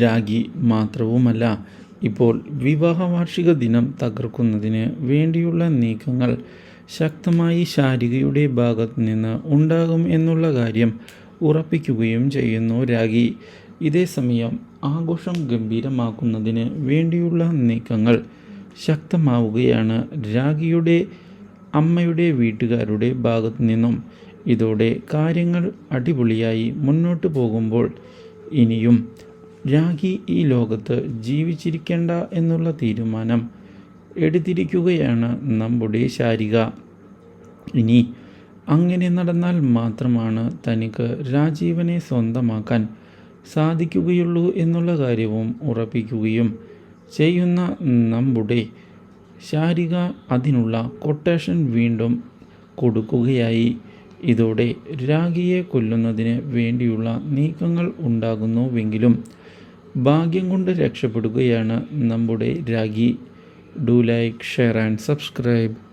രാഗി മാത്രവുമല്ല ഇപ്പോൾ വിവാഹ വാർഷിക ദിനം തകർക്കുന്നതിന് വേണ്ടിയുള്ള നീക്കങ്ങൾ ശക്തമായി ശാരികയുടെ ഭാഗത്ത് നിന്ന് ഉണ്ടാകും എന്നുള്ള കാര്യം ഉറപ്പിക്കുകയും ചെയ്യുന്നു രാഗി. ഇതേസമയം ആഘോഷം ഗംഭീരമാക്കുന്നതിന് വേണ്ടിയുള്ള നീക്കങ്ങൾ ശക്തമാവുകയാണ് രാഗിയുടെ അമ്മയുടെ വീട്ടുകാരുടെ ഭാഗത്തു നിന്നും. ഇതോടെ കാര്യങ്ങൾ അടിപൊളിയായി മുന്നോട്ട് പോകുമ്പോൾ ഇനിയും രാഗി ഈ ലോകത്ത് ജീവിച്ചിരിക്കേണ്ട എന്നുള്ള തീരുമാനം എടുത്തിരിക്കുകയാണ് നമ്മുടെ ശാരിക. ഇനി അങ്ങനെ നടന്നാൽ മാത്രമാണ് തനിക്ക് രാജീവനെ സ്വന്തമാക്കാൻ സാധിക്കുകയുള്ളൂ എന്നുള്ള കാര്യവും ഉറപ്പിക്കുകയും ചെയ്യുന്ന നമ്മുടെ ശാരിക അതിനുള്ള കൊട്ടേഷൻ വീണ്ടും കൊടുക്കുകയായി. ഇതോടെ രാഗിയെ കൊല്ലുന്നതിന് വേണ്ടിയുള്ള നീക്കങ്ങൾ ഉണ്ടാകുന്നുവെങ്കിലും ഭാഗ്യം കൊണ്ട് രക്ഷപ്പെടുകയാണ് നമ്മുടെ Ragi. Do like share and subscribe